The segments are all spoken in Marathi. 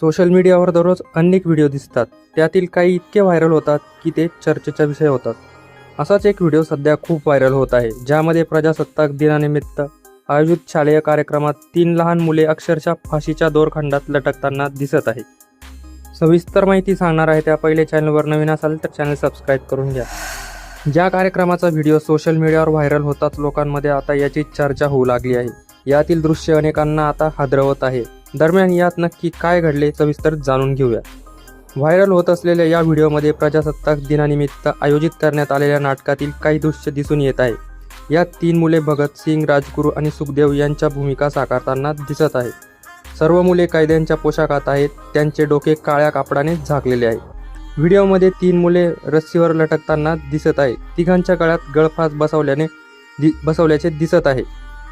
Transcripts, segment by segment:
सोशल मीडियावर दररोज अनेक व्हिडिओ दिसतात. त्यातील काही इतके व्हायरल होतात की ते चर्चेचा विषय होतात. असाच एक व्हिडिओ सध्या खूप व्हायरल होत आहे ज्यामध्ये प्रजासत्ताक दिनानिमित्त आयोजित शालेय कार्यक्रमात तीन लहान मुले अक्षरशः फाशीच्या दोरखंडात लटकताना दिसत आहे सविस्तर माहिती सांगणार आहे त्या पहिले चॅनलवर नवीन असाल तर चॅनल सबस्क्राईब करून घ्या. ज्या कार्यक्रमाचा व्हिडिओ सोशल मीडियावर व्हायरल होताच लोकांमध्ये आता याची चर्चा होऊ लागली आहे. यातील दृश्य अनेकांना आता हादरवत आहे. दरम्यान यात नक्की काय घडले सविस्तर जाणून घेऊया. व्हायरल होत असलेल्या या व्हिडिओमध्ये प्रजासत्ताक दिनानिमित्त आयोजित करण्यात आलेल्या नाटकातील काही दृश्य दिसून येत आहे. यात तीन मुले भगतसिंग राजगुरू आणि सुखदेव यांच्या भूमिका साकारताना दिसत आहे. सर्व मुले कायद्यांच्या पोशाखात आहेत त्यांचे डोके काळ्या कापडाने झाकलेले आहे व्हिडिओमध्ये तीन मुले रस्सीवर लटकताना दिसत आहे तिघांच्या गळ्यात गळफास बसवल्याने दि बसवल्याचे दिसत आहे.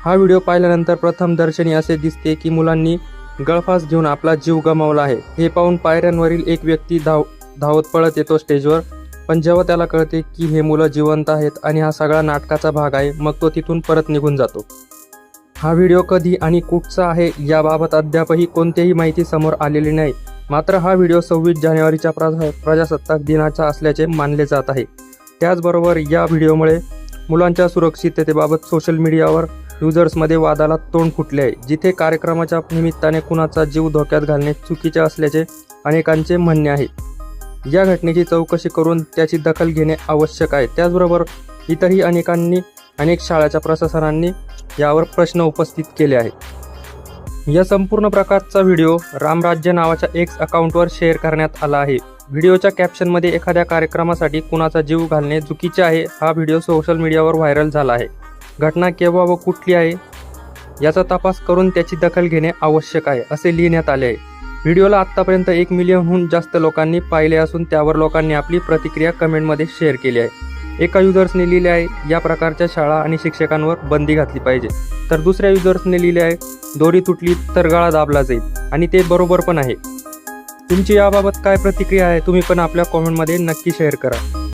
हा व्हिडिओ पाहिल्यानंतर प्रथम दर्शनी असे दिसते की मुलांनी गळफास घेऊन आपला जीव गमावला आहे. हे पाहून पायऱ्यांवरील एक व्यक्ती धाव धावत पळत येतो स्टेजवर. पण जेव्हा त्याला कळते की हे मुलं जिवंत आहेत आणि हा सगळा नाटकाचा भाग आहे मग तो तिथून परत निघून जातो. हा व्हिडिओ कधी आणि कुठचा आहे याबाबत अद्यापही कोणतीही माहिती समोर आलेली नाही. मात्र हा व्हिडिओ सव्वीस जानेवारीच्या प्रा प्रजासत्ताक दिनाचा असल्याचे मानले जात आहे. त्याचबरोबर या व्हिडिओमुळे मुलांच्या सुरक्षिततेबाबत सोशल मीडियावर युजर्समध्ये वादाला तोंड फुटले आहे जिथे कार्यक्रमाच्या निमित्ताने कुणाचा जीव धोक्यात घालणे चुकीचे असल्याचे अनेकांचे म्हणणे आहे. या घटनेची चौकशी करून त्याची दखल घेणे आवश्यक आहे. त्याचबरोबर इतरही अनेकांनी अनेक शाळाच्या प्रशासनांनी यावर प्रश्न उपस्थित केले आहेत. या संपूर्ण प्रकारचा व्हिडिओ रामराज्य नावाच्या एक्स अकाउंटवर शेअर करण्यात आला आहे. व्हिडिओच्या कॅप्शनमध्ये एखाद्या कार्यक्रमासाठी कुणाचा जीव घालणे चुकीचे आहे हा व्हिडिओ सोशल मीडियावर व्हायरल झाला आहे. घटना केव्हा व कुठली आहे याचा तपास करून त्याची दखल घेणे आवश्यक आहे असे लिहिण्यात आले आहे. व्हिडिओला आत्तापर्यंत एक मिलियनहून जास्त लोकांनी पाहिले असून त्यावर लोकांनी आपली प्रतिक्रिया कमेंटमध्ये शेअर केली आहे. एका युजर्सने लिहिले आहे या प्रकारच्या शाळा आणि शिक्षकांवर बंदी घातली पाहिजे. तर दुसऱ्या युजर्सने लिहिले आहे दोरी तुटली तर गळा दाबला जाईल. आणि ते बरोबर पण आहे. तुमची याबाबत काय प्रतिक्रिया आहे तुम्ही पण आपल्या कॉमेंटमध्ये नक्की शेअर करा.